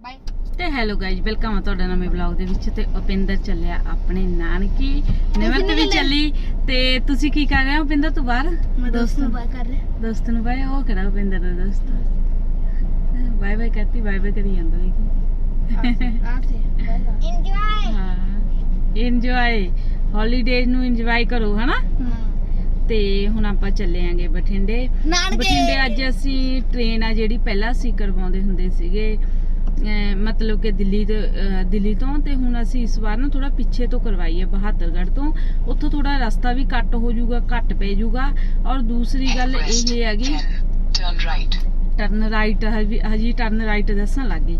Bye ਤੇ hello guys welcome ਆ ਤੁਹਾਡਾ ਨਵੇਂ ਵਲੌਗ ਦੇ ਵਿੱਚ ਤੇ ਉਪਿੰਦਰ ਚੱਲਿਆ ਆਪਣੇ ਨਾਨਕੀ। ਨਿਮਰਤ ਵੀ ਚੱਲੀ ਤੇ ਤੁਸੀਂ ਕੀ ਕਰ ਰਹੇ ਹੋ ਉਪਿੰਦਰ ਤੂੰ ਬਾਹਰ? ਮੈਂ ਦੋਸਤ ਨੂੰ ਬਾਏ ਕਰ ਰਿਹਾ। ਦੋਸਤ ਨੂੰ ਬਾਏ ਉਹ ਕਿਹੜਾ ਉਪਿੰਦਰ ਦਾ ਦੋਸਤ? ਬਾਏ ਬਾਏ ਕਰਤੀ ਬਾਏ ਬਾਏ ਕਰੀ ਜਾਂਦਾ ਦੇਖੀ ਆ ਸੇ ਇੰਜੋਏ ਹਾਂ ਇੰਜੋਏ ਹੌਲੀਡੇਜ਼ ਨੂੰ ਇੰਜੋਏ ਕਰੋ ਹਨਾ? ਤੇ ਹੁਣ ਆਪਾਂ ਚੱਲੇ ਆਂਗੇ ਬਠਿੰਡੇ। ਬਠਿੰਡੇ ਅੱਜ ਅਸੀਂ ਟ੍ਰੇਨ ਆ ਜਿਹੜੀ ਪਹਿਲਾਂ ਅਸੀਂ ਕਰਵਾਉਂਦੇ ਹੁੰਦੇ ਸੀਗੇ। ਮਤਲਬ ਕਿ ਦਿੱਲੀ ਤੋਂ ਦਿੱਲੀ ਤੋਂ ਤੇ ਹੁਣ ਅਸੀਂ ਇਸ ਵਾਰ ਨਾ ਥੋੜਾ ਪਿੱਛੇ ਤੋਂ ਕਰਵਾਈ ਹੈ ਬਹਾਦਰਗੜ੍ਹ ਤੋਂ। ਉੱਥੋਂ ਥੋੜਾ ਰਸਤਾ ਵੀ ਕੱਟ ਹੋ ਜਾਊਗਾ ਘੱਟ ਪੈ ਜਾਊਗਾ। ਔਰ ਦੂਸਰੀ ਗੱਲ ਇਹ ਹੈਗੀ ਟਰਨ ਰਾਈਟ ਹਜੀ ਟਰਨ ਰਾਈਟ ਦੱਸਣ ਲੱਗੀ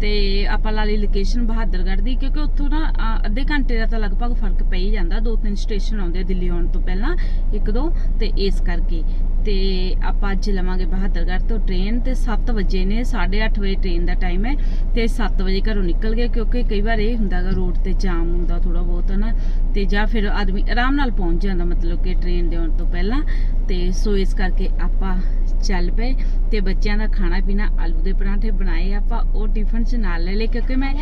ਤੇ ਆਪਾਂ ਲਾ ਲਈ ਲੋਕੇਸ਼ਨ ਬਹਾਦਰਗੜ੍ਹ ਦੀ, ਕਿਉਂਕਿ ਉੱਥੋਂ ਨਾ ਅੱਧੇ ਘੰਟੇ ਦਾ ਤਾਂ ਲਗਭਗ ਫ਼ਰਕ ਪੈ ਹੀ ਜਾਂਦਾ। ਦੋ ਤਿੰਨ ਸਟੇਸ਼ਨ ਆਉਂਦੇ ਦਿੱਲੀ ਆਉਣ ਤੋਂ ਪਹਿਲਾਂ, ਇੱਕ ਦੋ, ਤੇ ਇਸ ਕਰਕੇ। ਤੇ ਆਪਾਂ ਅੱਜ ਲਵਾਂਗੇ ਬਹਾਦਰਗੜ੍ਹ ਤੋਂ ਟ੍ਰੇਨ ਤੇ 7 ਵਜੇ ਨੇ 8:30 ਵਜੇ ਟ੍ਰੇਨ ਦਾ ਟਾਈਮ ਹੈ, ਤੇ 7 ਵਜੇ ਘਰੋਂ ਨਿਕਲ ਗਏ, ਕਿਉਂਕਿ ਕਈ ਵਾਰ ਇਹ ਹੁੰਦਾਗਾ ਰੋਡ ਤੇ ਜਾਮ ਹੁੰਦਾ ਥੋੜਾ ਬਹੁਤ ਨਾ ਤੇ ਜਾਂ ਫਿਰ ਆਦਮੀ ਆਰਾਮ ਨਾਲ ਪਹੁੰਚ ਜਾਂਦਾ, ਮਤਲਬ ਕਿ ਟ੍ਰੇਨ ਦੇ ਆਉਣ ਤੋਂ ਪਹਿਲਾਂ। ਤੇ ਸੋ ਇਸ ਕਰਕੇ ਆਪਾਂ ਚੱਲ ਪਏ, ਤੇ ਬੱਚਿਆਂ ਦਾ ਖਾਣਾ ਪੀਣਾ ਆਲੂ ਦੇ ਪਰਾਂਠੇ ਬਣਾਏ ਆਪਾਂ, ਉਹ ਟਿਫਨ 'ਚ ਨਾਲ ਲੈ ਲਏ ਕਿਉਂਕਿ ਮੈਂ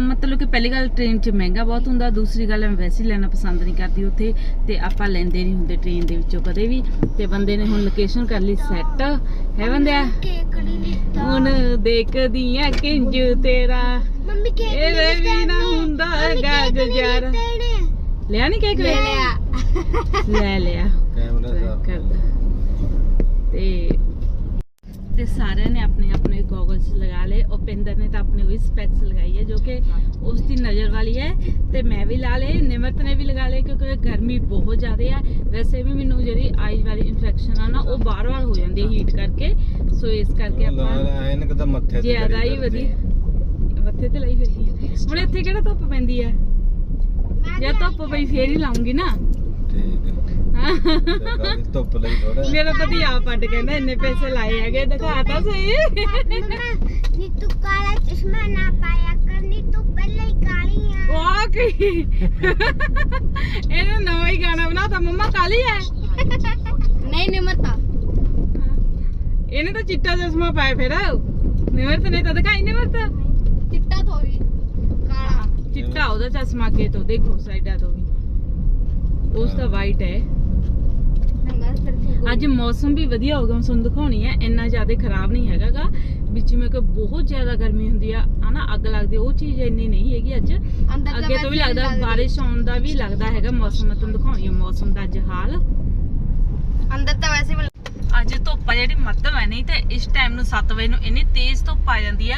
ਮਤਲਬ ਕਿ ਪਹਿਲੀ ਗੱਲ ਟ੍ਰੇਨ 'ਚ ਮਹਿੰਗਾ ਬਹੁਤ ਹੁੰਦਾ ਦੂਸਰੀ ਗੱਲ ਮੈਂ ਵੈਸੇ ਲੈਣਾ ਪਸੰਦ ਨਹੀਂ ਕਰਦੀ ਉੱਥੇ ਤੇ ਆਪਾਂ ਲੈਂਦੇ ਨਹੀਂ ਹੁੰਦੇ ਟ੍ਰੇਨ ਦੇ ਵਿੱਚੋਂ ਕਦੇ ਵੀ ਤੇ ਬੰਦੇ ਨੇ ਹੁਣ ਲੋਕੇਸ਼ਨ ਕਰ ਲਈ ਸੈੱਟ ਹੈ ਬੰਦਿਆ? ਹੁਣ ਦੇਖਦੀ ਆ ਕਿੰਜ ਤੇਰਾ ਮੰਮੀ ਕੇਕ ਇਹਦੇ ਵੀ ਨਾ ਹੁੰਦਾ ਗਾ ਗੁਜ਼ਾਰਾ। ਲਿਆ ਨਹੀਂ ਕੇਕ ਲੈ ਲਿਆ। ਲੈ ਲਿਆ ਕਰਦਾ ਤੇ ਤੇ ਸਾਰਿਆਂ ਨੇ ਆਪਣੇ ਆਪਣੇ ਗੋਗਲਸ ਲਗਾ ਲਏ ਉਪਿੰਦਰ ਨੇ ਤਾਂ ਆਪਣੇ ਉਹੀ ਸਪੈਕਸ ਲਗਾਈ ਹੈ ਜੋ ਕਿ ਉਸ ਦੀ ਨਜ਼ਰ ਵਾਲੀ ਹੈ ਤੇ ਮੈਂ ਵੀ ਲਾ ਲਏ ਨਿਮਰਤ ਨੇ ਵੀ ਲਗਾ ਲਏ ਕਿਉਂਕਿ ਗਰਮੀ ਬਹੁਤ ਜ਼ਿਆਦਾ ਹੈ ਵੈਸੇ ਵੀ ਮੈਨੂੰ ਜਿਹੜੀ ਆਈਜ਼ ਵਾਲੀ ਇਨਫੈਕਸ਼ਨ ਆ ਨਾ ਉਹ ਬਾਰ-ਬਾਰ ਹੋ ਜਾਂਦੀ ਹੈ ਹੀਟ ਕਰਕੇ। ਸੋ ਇਸ ਕਰਕੇ ਆਪਾਂ ਐਨਕ ਤਾਂ ਮੱਥੇ ਤੇ ਜ਼ਿਆਦਾ ਹੀ ਵਧੀਆ। ਮੱਥੇ ਤੇ ਲਈ ਫਿਰਦੀ ਹੈ ਹੁਣ ਇੱਥੇ ਕਿਹੜਾ ਧੁੱਪ ਪੈਂਦੀ ਹੈ ਜੇ ਧੁੱਪ ਪਈ ਫੇਰ ਹੀ ਲਾਉਂਗੀ ਨਾ। ਧੁੱਪ ਲਈ ਥੋੜਾ ਮੇਰਾ ਪਤੀ ਆਪ ਪੱਟ ਕਹਿੰਦਾ ਇੰਨੇ ਪੈਸੇ ਲਾਏ ਹੈਗੇ ਦਿਖਾ ਤਾਂ ਸਹੀ। ਨੀ ਤੂੰ ਕਾਲਾ ਚਸ਼ਮਾ ਨਾ ਪਾਇਆ ਕਰ ਨੀ ਤੂੰ ਪਹਿਲਾਂ ਹੀ ਕਾਲੀ ਕੀ ਇਹਨੇ ਨਵਾਂ ਹੀ ਗਾਣਾ ਬਣਾਤਾ ਮੰਮਾ ਕਾਲੀ ਹੈ ਨਹੀਂ ਨਿਮਰਤਾ। ਇਹਨੇ ਤਾਂ ਚਿੱਟਾ ਚਸ਼ਮਾ ਪਾਇਆ ਫਿਰ। ਨਿਮਰਤ ਨੇ ਤਾਂ ਦਿਖਾਈ ਨਿਮਰਤ? ਚਿੱਟਾ ਥੋੜੀ ਕਾਲਾ। ਚਿੱਟਾ ਉਹਦਾ ਚਸ਼ਮਾ ਅੱਗੇ ਤੋਂ ਦੇਖੋ ਸਾਈਡਾਂ ਤੋਂ ਵੀ। ਉਸ ਦਾ ਵਾਈਟ ਹੈ ਅੱਜ ਮੌਸਮ ਵੀ ਵਧੀਆ ਹੋ ਗਿਆ ਮੈਂ ਤੁਹਾਨੂੰ ਦਿਖਾਉਣੀ ਹੈ ਇੰਨਾ ਜ਼ਿਆਦਾ ਖਰਾਬ ਨਹੀਂ ਹੈਗਾਗਾ। ਵਿੱਚ ਮੈਂ ਕਿ ਬਹੁਤ ਜ਼ਿਆਦਾ ਗਰਮੀ ਹੁੰਦੀ ਆ ਹਨਾ ਅੱਗ ਲੱਗਦੀ ਆ, ਉਹ ਚੀਜ਼ ਇੰਨੀ ਨਹੀਂ ਹੈਗੀ ਅੱਜ। ਅੰਦਰ ਅੱਗੇ ਤੋਂ ਵੀ ਲੱਗਦਾ। ਬਾਰਿਸ਼ ਆਉਣ ਦਾ ਵੀ ਲੱਗਦਾ ਹੈਗਾ ਮੌਸਮ ਮੈਂ ਤੁਹਾਨੂੰ ਦਿਖਾਉਣੀ ਹੈ ਮੌਸਮ ਦਾ ਅੱਜ ਹਾਲ। ਅੰਦਰ ਤਾਂ ਵੈਸੇ ਵੀ ਅੱਜ ਧੁੱਪ ਆ ਜਿਹੜੀ ਮੱਧਮ ਹੈ ਨਹੀਂ ਤੇ ਇਸ ਟਾਈਮ ਨੂੰ 7 ਵਜੇ ਨੂੰ ਇੰਨੀ ਤੇਜ਼ ਧੁੱਪ ਆ ਜਾਂਦੀ ਆ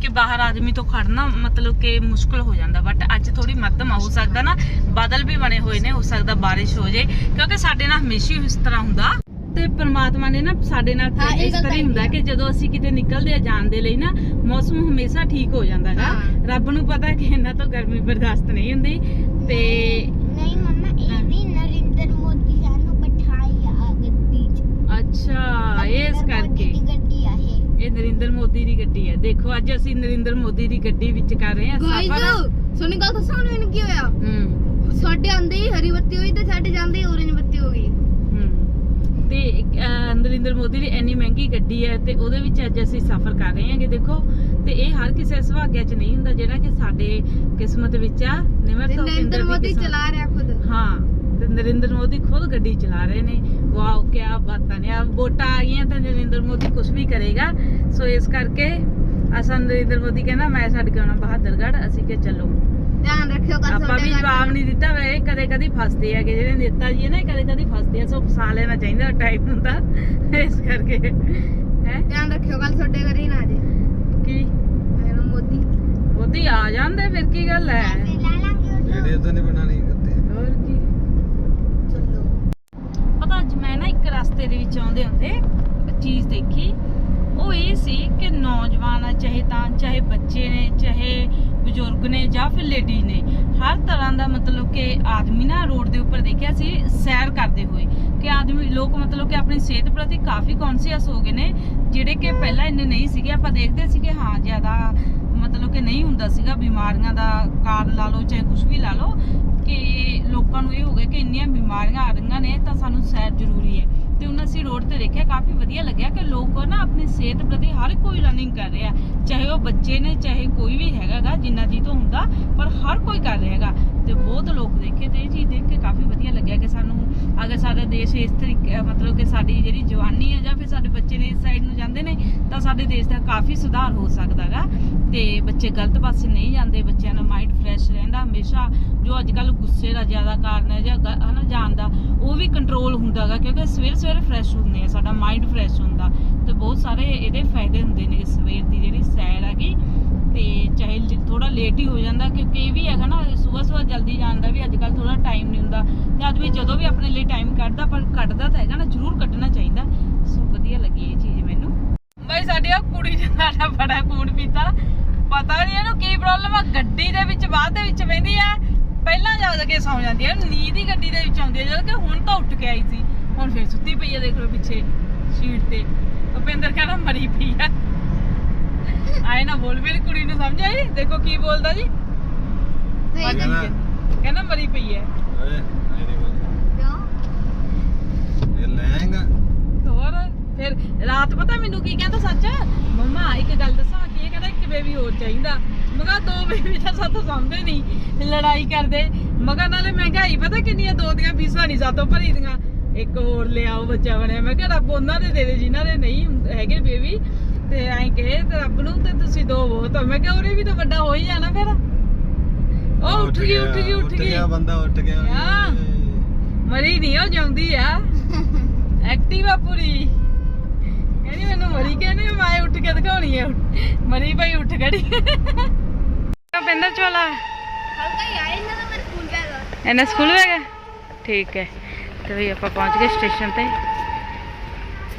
ਕਿ ਬਾਹਰ ਆਦਮੀ ਤੋਂ ਖੜਨਾ ਮਤਲਬ ਕਿ ਮੁਸ਼ਕਲ ਹੋ ਜਾਂਦਾ। ਬਟ ਅੱਜ ਥੋੜੀ ਮੱਧਮ ਆ ਹੋ ਸਕਦਾ ਨਾ ਬਾਦਲ ਵੀ ਬਣੇ ਹੋਏ ਨੇ ਹੋ ਸਕਦਾ ਬਾਰਿਸ਼ ਹੋ ਜੇ ਕਿਉਂਕਿ ਸਾਡੇ ਨਾਲ ਹਮੇਸ਼ਾ ਇਸ ਤਰ੍ਹਾਂ ਹੁੰਦਾ। ਤੇ ਪ੍ਰਮਾਤਮਾ ਨੇ ਨਾ ਸਾਡੇ ਨਾਲ ਹਾਂ, ਇਹ ਇਸ ਗੱਲ ਤਰ੍ਹਾਂ ਹੀ ਹੁੰਦਾ ਕਿ ਜਦੋਂ ਅਸੀਂ ਕਿਤੇ ਨਿਕਲਦੇ ਆ ਜਾਣ ਦੇ ਲਈ ਨਾ ਮੌਸਮ ਹਮੇਸ਼ਾ ਠੀਕ ਹੋ ਜਾਂਦਾ ਹੈਗਾ ਹਾਂ। ਰੱਬ ਨੂੰ ਪਤਾ ਕਿ ਇਹਨਾਂ ਤੋਂ ਗਰਮੀ ਬਰਦਾਸ਼ਤ ਨਹੀਂ ਹੁੰਦੀ ਤੇ ਨਹੀਂ ਮੰਮਾ ਇਹ ਵੀ ਨਰਿੰਦਰ ਮੋਦੀ ਸਾਨੂੰ ਬਿਠਾਈ ਆ ਗੱਡੀ 'ਚ। ਅੱਛਾ ਇਸ ਨਰਿੰਦਰ ਮੋਦੀ ਕਰਕੇ। ਦੀ ਗੱਡੀ ਆ ਇਹ। ਇਹ ਨਰਿੰਦਰ ਮੋਦੀ ਦੀ ਗੱਡੀ ਹੈ ਦੇਖੋ ਅੱਜ ਅਸੀਂ ਨਰਿੰਦਰ ਮੋਦੀ ਦੀ ਗੱਡੀ ਵਿੱਚ ਕਰ ਰਹੇ ਹਾਂ ਸਫ਼ਰ। ਸੁਣੀ ਗੱਲ ਤਾਂ ਸਾਨੂੰ ਇਹਨੂੰ ਕੀ ਹੋਇਆ? ਹੂੰ। ਸਾਡੇ ਆਂਦੇ ਹੀ ਹਰੀ ਬੱਤੀ ਹੋਈ ਤੇ ਸਾਡੇ ਜਾਂਦੇ ਹੀ orange ਬੱਤੀ ਹੋ ਗਈ ਹੂੰ ਤੇ ਅਹ, ਨਰਿੰਦਰ ਮੋਦੀ ਦੀ ਇੰਨੀ ਮਹਿੰਗੀ ਗੱਡੀ ਹੈ ਤੇ ਉਹਦੇ ਵਿੱਚ ਅੱਜ ਅਸੀਂ ਸਫ਼ਰ ਕਰ ਰਹੇ ਹਾਂਗੇ ਦੇਖੋ। ਤੇ ਇਹ ਹਰ ਕਿਸੇ ਸੁਭਾਗਿਆ 'ਚ ਨਹੀਂ ਹੁੰਦਾ ਜਿਹੜਾ ਕਿ ਸਾਡੇ ਕਿਸਮਤ ਵਿੱਚ ਆ ਨਿਮਰ ਤੇ ਨਰਿੰਦਰ ਮੋਦੀ ਚਲਾ ਰਿਹਾ ਖੁਦ। ਹਾਂ ਤੇ ਨਰਿੰਦਰ ਮੋਦੀ ਖੁਦ ਗੱਡੀ ਚਲਾ ਰਹੇ ਨੇ। ਵਾਓ ਕੀ ਬਾਤਾਂ ਨੇ। ਆ ਵੋਟਾਂ ਆ ਗਈਆਂ ਤਾਂ ਨਰਿੰਦਰ ਮੋਦੀ ਕੁਝ ਵੀ ਕਰੇਗਾ। ਸੋ ਇਸ ਕਰਕੇ ਅਸਾਂ ਨਰਿੰਦਰ ਮੋਦੀ ਕਹਿੰਦਾ ਮੈਂ ਛੱਡ ਕੇ ਆਉਣਾ ਬਹਾਦਰਗੜ੍ਹ। ਅਸੀਂ ਕਿ ਚੱਲੋ। ਧਿਆਨ ਰੱਖਿਓ ਕੱਲ ਆਪਾਂ ਵੀ ਜਵਾਬ ਨਹੀਂ ਦਿੱਤਾ ਵੇ ਕਦੇ ਕਦੀ ਫਸਦੇ ਹੈਗੇ ਜਿਹੜੇ ਨੇਤਾ ਜੀ ਨੇ ਕਦੇ ਕਦੀ ਫਸਦੇ ਆ ਸੋ ਫਸਾ ਲੈਣਾ ਚਾਹੀਦਾ ਟਾਈਪ ਹੁੰਦਾ ਇਸ ਕਰਕੇ ਹੈ? ਧਿਆਨ ਰੱਖਿਓ ਕੱਲ ਤੁਹਾਡੇ ਘਰੇ ਹੀ ਨਾ ਆ ਜੇ। ਕੀ? ਮੇਰਾ ਮੋਦੀ। ਮੋਦੀ ਆ ਜਾਂਦੇ ਫਿਰ ਕੀ ਗੱਲ ਹੈ ਵੀਡੀਓ ਤਾਂ। ਨਹੀਂ ਬਣਾਣੀ ਕਰਦੇ ਹੋਰ ਕੀ? ਚਲੋ। ਪਤਾ ਅੱਜ ਮੈਂ ਨਾ ਇੱਕ ਰਸਤੇ ਦੇ ਵਿੱਚ ਆਉਂਦੇ ਹੁੰਦੇ ਇੱਕ ਚੀਜ਼ ਦੇਖੀ। ਉਹ ਇਹ ਸੀ ਕਿ ਨੌਜਵਾਨ ਆ ਚਾਹੇ ਤਾਂ ਚਾਹੇ ਬੱਚੇ ਨੇ ਚਾਹੇ ਬਜ਼ੁਰਗ ਨੇ ਜਾਂ ਫਿਰ ਲੇਡੀ ਨੇ, ਹਰ ਤਰ੍ਹਾਂ ਦਾ ਮਤਲਬ ਕਿ ਆਦਮੀ ਨਾ ਰੋਡ ਦੇ ਉੱਪਰ ਦੇਖਿਆ ਸੀ, ਸੈਰ ਕਰਦੇ ਹੋਏ। ਕਿ ਆਦਮੀ, ਲੋਕ ਮਤਲਬ ਕਿ ਆਪਣੀ ਸਿਹਤ ਪ੍ਰਤੀ ਕਾਫੀ ਕੌਨਸ਼ੀਅਸ ਹੋ ਗਏ ਨੇ, ਜਿਹੜੇ ਕਿ ਪਹਿਲਾਂ ਇੰਨੇ ਨਹੀਂ ਸੀਗੇ। ਆਪਾਂ ਦੇਖਦੇ ਸੀ ਕਿ ਹਾਂ, ਜ਼ਿਆਦਾ ਮਤਲਬ ਕਿ ਨਹੀਂ ਹੁੰਦਾ ਸੀਗਾ, ਬਿਮਾਰੀਆਂ ਦਾ ਕਾਰਨ ਲਾ ਲਓ, ਚਾਹੇ ਕੁਝ ਵੀ ਲਾ ਲਓ, ਕਿ ਲੋਕਾਂ ਨੂੰ ਇਹ ਹੋ ਗਿਆ ਕਿ ਇੰਨੀਆਂ ਬਿਮਾਰੀਆਂ ਆ ਰਹੀਆਂ ਨੇ, ਤਾਂ ਸਾਨੂੰ ਸੈਰ ਜ਼ਰੂਰੀ ਹੈ। ਤੇ ਹੁਣ ਅਸੀਂ ਰੋਡ ਤੇ ਦੇਖਿਆ ਕਾਫੀ ਵਧੀਆ ਲੱਗਿਆ ਕਿ ਲੋਕ ਨਾ ਆਪਣੀ ਸਿਹਤ ਪ੍ਰਤੀ ਹਰ ਕੋਈ ਰਨਿੰਗ ਕਰ ਰਿਹਾ ਚਾਹੇ ਉਹ ਬੱਚੇ ਨੇ, ਚਾਹੇ ਕੋਈ ਵੀ ਹੈਗਾਗਾ, ਜਿੰਨਾ ਜੀ ਤੋਂ ਹੁੰਦਾ, ਪਰ ਹਰ ਕੋਈ ਕਰ ਰਿਹਾ ਤੇ ਬਹੁਤ ਲੋਕ ਦੇਖੇ ਤੇ ਇਹ ਚੀਜ਼ ਦੇਖ ਕੇ ਕਾਫੀ ਵਧੀਆ ਲੱਗਿਆ ਕਿ ਸਾਨੂੰ ਅਗਰ ਸਾਡਾ ਦੇਸ਼ ਇਸ ਤਰੀਕੇ ਮਤਲਬ ਕਿ ਸਾਡੀ ਜਿਹੜੀ ਜਵਾਨੀ ਹੈ ਜਾਂ ਫਿਰ ਸਾਡੇ ਬੱਚੇ ਨੇ ਇਸ ਸਾਈਡ ਨੂੰ ਜਾਂਦੇ ਨੇ, ਤਾਂ ਸਾਡੇ ਦੇਸ਼ ਦਾ ਕਾਫੀ ਸੁਧਾਰ ਹੋ ਸਕਦਾਗਾ। ਤੇ ਬੱਚੇ ਗਲਤ ਪਾਸੇ ਨਹੀਂ ਜਾਂਦੇ, ਬੱਚਿਆਂ ਦਾ ਮਾਈਂਡ ਫਰੈਸ਼ ਰਹਿੰਦਾ ਹਮੇਸ਼ਾ। ਜੋ ਅੱਜ ਕੱਲ ਗੁੱਸੇ ਦਾ ਜ਼ਿਆਦਾ ਕਾਰਨ ਹੈ ਜਾਂ ਗ- ਹਨਾ, ਜਾਣ ਦਾ, ਉਹ ਵੀ ਕੰਟਰੋਲ ਹੁੰਦਾਗਾ ਕਿਉਂਕਿ ਸਵੇਰ ਸਵੇਰੇ ਫਰੈਸ਼ ਹੁੰਦੇ ਆ, ਸਾਡਾ ਮਾਈਂਡ ਫਰੈਸ਼ ਹੁੰਦਾ। ਤੇ ਬਹੁਤ ਸਾਰੇ ਇਹਦੇ ਫਾਇਦੇ ਹੁੰਦੇ ਨੇ, ਸਵੇਰ ਦੀ ਜਿਹੜੀ ਸੈਰ ਹੈਗੀ, ਤੇ ਚਾਹੇ ਥੋੜਾ ਲੇਟ ਹੀ ਹੋ ਜਾਂਦਾ, ਕਿਉਂਕਿ ਇਹ ਵੀ ਹੈਗਾ ਨਾ ਸਵੇਰ ਸਵੇਰ ਜਲਦੀ ਜਾਣ ਦਾ ਵੀ ਅੱਜ ਕੱਲ ਥੋੜਾ ਟਾਈਮ ਨਹੀਂ ਹੁੰਦਾ। ਤੇ ਆਦਮੀ ਜਦੋਂ ਵੀ ਆਪਣੇ ਲਈ ਟਾਈਮ ਕੱਢਦਾ, ਪਰ ਕੱਢਦਾ ਤਾਂ ਹੈਗਾ ਨਾ, ਜ਼ਰੂਰ ਕੱਢਣਾ ਚਾਹੀਦਾ। ਸੋ ਵਧੀਆ ਲੱਗੀ ਇਹ ਚੀਜ਼ ਮੈਨੂੰ। ਬਈ ਸਾਡੀ ਆ ਕੁੜੀ ਨੇ ਸਾਡਾ ਬੜਾ ਖੂਨ ਪੀਤਾ। ਪਤਾ ਨਹੀਂ ਇਹਨੂੰ ਕੀ ਪ੍ਰੋਬਲਮ ਆ ਗੱਡੀ ਦੇ ਵਿੱਚ ਬਾਅਦ ਦੇ ਵਿੱਚ ਬਹਿੰਦੀ ਆ। ਪਹਿਲਾਂ ਜਦ ਕੇ ਸੌ ਜਾਂਦੀ ਆ ਨੀਂਦ ਹੀ ਗੱਡੀ ਦੇ ਵਿੱਚ ਆਉਂਦੀ ਆ ਜਦ ਕਿ ਹੁਣ ਤਾਂ ਉੱਠ ਕੇ ਆਈ ਸੀ। ਹੁਣ ਫਿਰ ਸੁੱਤੀ ਪਈ ਆ ਦੇਖ ਲਓ ਪਿੱਛੇ ਸ਼ੀਟ ਤੇ। ਭੁਪਿੰਦਰ ਕਹਿੰਦਾ ਮਰੀ ਪਈ ਆ। ਆਏ ਨਾ ਬੋਲ ਮੇਰੀ ਕੁੜੀ ਨੂੰ ਸਮਝ ਆਈ? ਦੇਖੋ ਕੀ ਬੋਲਦਾ ਜੀ। ਕਹਿੰਦਾ- ਪਈ ਆ। ਕਹਿੰਦਾ ਮਰੀ ਪਈ ਹੈ ਓਏ ਮੇਰੀ ਬੋਲ ਕਿਉਂ? ਇਹ ਲਹਿੰਗਾ। ਹੋਰ? ਫਿਰ ਰਾਤ ਪਤਾ ਮੈਨੂੰ ਕੀ ਕਹਿੰਦਾ ਸੱਚ? ਮੰਮਾ ਇੱਕ ਗੱਲ ਦੱਸਾਂ ਕੀ ਇਹ ਕਹਿੰਦਾ ਇੱਕ ਬੇਬੀ ਹੋਰ ਚਾਹੀਦਾ। ਮਗਾ ਦੋ ਬੇਬੀ ਤਾਂ ਸਾਥੋਂ ਸਾਂਭੇ ਨਹੀਂ ਲੜਾਈ ਕਰਦੇ। ਮਗਾ ਨਾਲੇ ਮਹਿੰਗਾਈ ਪਤਾ ਕਿੰਨੀ ਆ ਦੋ ਦੀਆਂ ਫੀਸਾਂ ਨਹੀਂ ਸਾਥੋਂ ਭਰੀ ਦੀਆਂ। ਇੱਕ ਹੋਰ ਲਿਆਓ ਬੱਚਾ ਬਣਿਆ। ਮੈਂ ਕਿਹਾ ਰੱਬ ਉਹਨਾਂ ਦੇ ਦੇ ਦੇ ਜਿਨ੍ਹਾਂ ਦੇ ਨਹੀਂ ਹੈਗੇ ਬੇਬੀ ਤੇ ਐਂ ਕਹੇ ਤੇ ਰੱਬ ਨੂੰ ਤੇ ਤੁਸੀਂ ਦੋ ਬਹੁਤ ਮੈਂ ਕਿਹਾ ਉਹਨੇ ਵੀ ਤਾਂ ਵੱਡਾ ਹੋ ਹੀ ਜਾਣਾ ਫਿਰ। ਉਹ ਉੱਠ ਗਈ ਉੱਠ ਗਈ ਉੱਠ ਗਈ ਗਿਆ ਬੰਦਾ ਉੱਠ ਗਿਆ। ਮਰੀ ਨਹੀਂ ਉਹ ਜਾਂਦੀ ਆ। ਐਕਟਿਵ ਆ ਪੂਰੀ ਕਹਿੰਦੀ ਮੈਨੂੰ ਮਰੀ ਕਹਿੰਦੀ ਮੈਂ ਉੱਠ ਕੇ ਦਿਖਾਉਣੀ ਆ। ਮਰੀ ਭਾਈ ਉੱਠ ਖੜੀ। ਪਿੰਦਰ ਚੋਲਾ। ਹਲਕਾ ਹੀ ਆਏ ਨਾ ਮੇਰੇ ਸਕੂਲ ਬੈਗ ਇਹਨਾਂ ਸਕੂਲ ਗਏ ਠੀਕ ਹੈ। ਤੇ ਵੀ ਆਪਾਂ ਪਹੁੰਚ ਗਏ ਸਟੇਸ਼ਨ ਤੇ।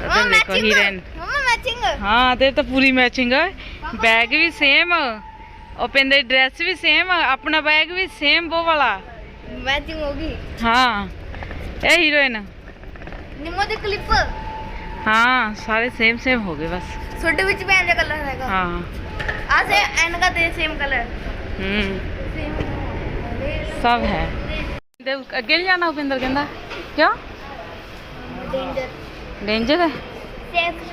ਉਧਰ ਦੇਖੋ ਹੀਰਨ ਮਮਾ ਮੈਚਿੰਗ ਹਾਂ ਤੇ ਤਾਂ ਪੂਰੀ ਮੈਚਿੰਗ ਹੈ ਬੈਗ ਵੀ ਸੇਮ ਉਹ ਪਿੰਦੇ ਡਰੈਸ ਵੀ ਸੇਮ ਆਪਣਾ ਬੈਗ ਵੀ ਸੇਮ ਉਹ ਵਾਲਾ। ਮੈਚਿੰਗ ਹੋ ਗਈ। ਹਾਂ। ਇਹ ਹੀਰੋਇਨ। ਨਿੰਮੋ ਦੇ ਕਲਿੱਪ ਹਾਂ ਸਾਰੇ ਸੇਮ ਸੇਮ ਹੋ ਗਏ ਬਸ। ਛੋਟੇ ਵਿੱਚ ਪੈਨ ਦਾ ਕਲਰ ਹੈਗਾ। ਹਾਂ। ਆ ਸੇ ਐਨ ਦਾ ਸੇਮ ਕਲਰ ਹੂੰ। ਸੇਮ ਸਭ ਹੈ। ਦੇ ਅੱਗੇ ਨਹੀਂ ਜਾਣਾ ਉਪਿੰਦਰ ਕਹਿੰਦਾ। ਕਿਉਂ? ਡੇਂਜਰ ਡੇਂਜਰ ਹੈ?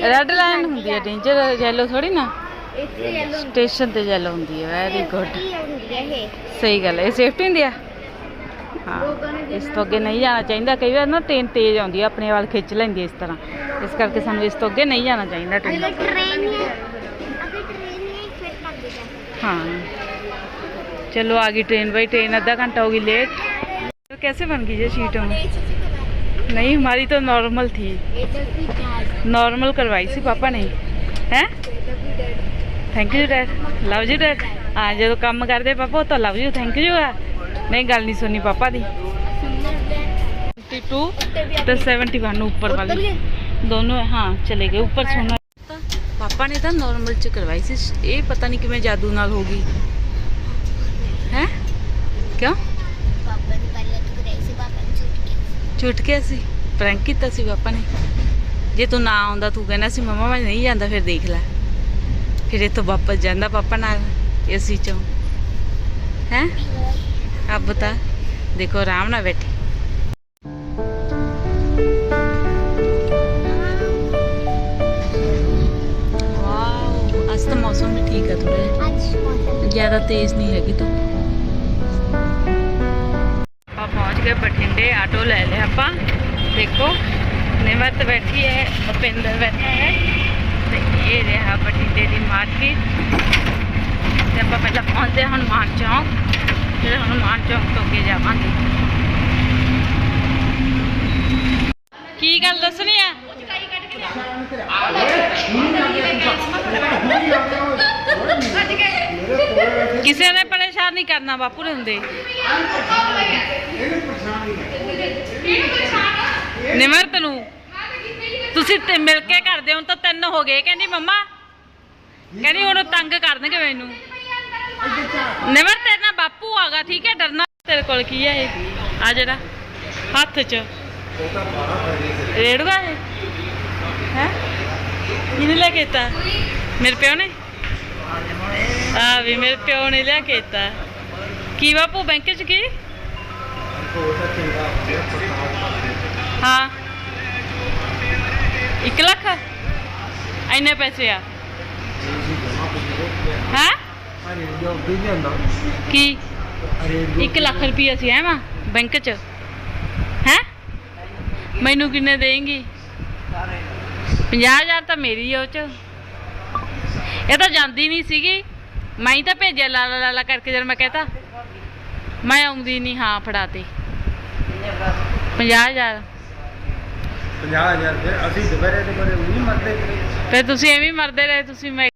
ਰੈੱਡ ਲਾਈਨ ਹੁੰਦੀ ਹੈ ਡੇਂਜਰ ਯੈਲੋ ਥੋੜੀ ਨਾ। ਇੱਥੇ ਯੈਲੋ ਸਟੇਸ਼ਨ ਤੇ ਯੈਲੋ ਹੁੰਦੀ ਹੈ ਵੈਰੀ ਗੁੱਡ ਹੈ ਸਹੀ ਗੱਲ ਹੈ ਇਹ ਸੇਫਟੀ ਹੁੰਦੀ ਆ ਹਾਂ ਇਸ ਤੋਂ ਅੱਗੇ ਨਹੀਂ ਜਾਣਾ ਚਾਹੀਦਾ ਕਈ ਵਾਰ ਨਾ ਟ੍ਰੇਨ ਤੇਜ਼ ਆਉਂਦੀ ਆ ਆਪਣੇ ਵੱਲ ਖਿੱਚ ਲੈਂਦੀ ਹੈ ਇਸ ਤਰ੍ਹਾਂ ਇਸ ਕਰਕੇ ਸਾਨੂੰ ਇਸ ਤੋਂ ਅੱਗੇ ਨਹੀਂ ਜਾਣਾ ਚਾਹੀਦਾ ਟ੍ਰੇਨ ਅਗਰ ਟ੍ਰੇਨ ਹੈ ਅਗਰ ਟ੍ਰੇਨ ਹੈ ਫਿਰ ਲੱਗ ਜਾਏਗਾ ਹਾਂ ਚਲੋ ਆ ਗਈ ट्रेन भाई ट्रेन आधा घंटा होगी लेट कैसे बन गई ये सीटों में नहीं हमारी तो नॉर्मल थी नॉर्मल करवाई सी पापा ने हैं thank you dad love you dad ਹਾਂ ਜਦੋਂ ਕੰਮ ਕਰਦੇ ਪਾਪਾ ਉਹ ਤਾਂ ਲਵ ਯੂ ਥੈਂਕ ਯੂ ਆ ਨਹੀਂ ਗੱਲ ਨਹੀਂ ਸੁਣੀ ਪਾਪਾ ਦੀ। 72 ਤੇ 71 ਉੱਪਰ ਵਾਲੀ। ਦੋਨੋਂ ਹਾਂ ਚਲੇ ਗਏ। ਉੱਪਰ ਸੋਨਾ ਪਾਪਾ ਨੇ ਤਾਂ ਨਾਰਮਲ ਚ ਕਰਵਾਈ ਸੀ। ਇਹ ਪਤਾ ਨਹੀਂ ਕਿਵੇਂ ਜਾਦੂ ਨਾਲ ਹੋ ਗਈ। ਹੈ? ਕਿਉਂ? ਪਾਪਾ ਸੀ ਪ੍ਰੈਂਕ ਕੀਤਾ ਸੀ ਪਾਪਾ ਨੇ? ਜੇ ਤੂੰ ਨਾ ਆਉਂਦਾ ਤੂੰ ਕਹਿੰਦਾ ਸੀ ਮਮਾ ਮੈਂ ਨਹੀਂ ਜਾਂਦਾ ਫਿਰ ਦੇਖ ਲੈ। ਫਿਰ ਇਹ ਤੋਂ ਵਾਪਸ ਜਾਂਦਾ ਪਾਪਾ ਨਾਲ ਏਸੀ ਚੋਂ। ਹੈ? अब बता देखो आराम ना बैठी वाओ आज तो मौसम भी ठीक है थोड़ा ਅੱਜ ਮੌਸਮ ज़्यादा तेज नहीं हैगी तो ਆਪਾਂ ਪਹੁੰਚ ਗਏ ਬਠਿੰਡੇ ਆਟੋ ਲੈ ਲਿਆ ਆਪਾਂ ਦੇਖੋ ਨਿਮਰਤ ਬੈਠੀ ਹੈ ਭੁਪਿੰਦਰ ਬੈਠਾ ਹੈ ਤੇ ਇਹ ਰਿਹਾ ਬਠਿੰਡੇ ਦੀ ਮਾਰਕੀਟ ਤੇ ਆਪਾਂ ਪਹਿਲਾਂ ਪਹੁੰਚਦੇ ਹਾਂ ਹਨੂੰਮਾਨ ਚੌਂਕ ਫਿਰ ਹਨੂੰਮਾਨ ਚੌਂਕ ਤੋਂ ਅੱਗੇ ਜਾਵਾਂਗੇ। ਕੀ ਗੱਲ ਦੱਸਣੀ ਆ? ਕਿਸੇ ਨੇ ਪਰੇਸ਼ਾਨ ਨਹੀਂ ਕਰਨਾ ਬਾਪੂ ਦੇ ਹੁੰਦੇ। ਨਿਮਰਤ ਨੂੰ। ਤੁਸੀਂ ਤੇ ਮਿਲ ਕੇ ਕਰਦੇ ਹੋ ਤਾਂ ਤਿੰਨ ਹੋ ਗਏ। ਕਹਿੰਦੀ, ਮੰਮਾ, ਕਹਿੰਦੀ ਉਹਨੂੰ ਤੰਗ ਕਰਨਗੇ ਮੈਨੂੰ। ਨਿਮਰ ਬਾਪੂ ਆਗਾ, ਠੀਕ ਹੈ, ਡਰਨਾ ਤੇਰੇ ਕੋਲ ਕੀ ਹੈ ਇਹ? ਆ ਜਿਹੜਾ ਹੱਥ 'ਚ। ਰੇੜੂਗਾ ਇਹ? ਹੈ? ਕਿਹਨੇ ਲੈ ਕੇ ਦਿੱਤਾ? ਮੇਰੇ ਪਿਓ ਨੇ? ਆ ਵੀ, ਮੇਰੇ ਪਿਓ ਨੇ ਲਿਆ ਕੇ ਦਿੱਤਾ। ਕੀ ਬਾਪੂ, ਬੈਂਕ 'ਚ ਕੀ? ਹਾਂ। 1 ਲੱਖ? ਇੰਨੇ ਪੈਸੇ ਆ? ਵੀ ਕੀ 1 ਲੱਖ ਰੁਪਈਆ ਸੀ ਮਾਂ ਬੈਂਕ 'ਚ। ਹੈ? ਮੈਨੂੰ ਕਿੰਨੇ ਦੇਂਗੀ? 50000 ਤਾਂ ਮੇਰੀ ਉਹ 'ਚ। ਇਹ ਤਾਂ ਜਾਂਦੀ ਨਹੀਂ ਸੀਗੀ। ਮੈਂ ਹੀ ਤਾਂ ਭੇਜਿਆ ਲਾਲਾ ਲਾਲਾ ਕਰਕੇ ਜਦ ਮੈਂ ਕਹਤਾ। ਮੈਂ ਆਉਂਦੀ ਨਹੀਂ ਹਾਂ ਫੜਾਤੇ। 50000 50000 ਫਿਰ ਅਸੀਂ ਤੇ ਬੜੇ ਨਹੀਂ ਮਰਦੇ? ਫਿਰ ਤੁਸੀਂ ਐਵੇਂ ਮਰਦੇ ਰਹੇ ਤੁਸੀਂ ਮੈਂ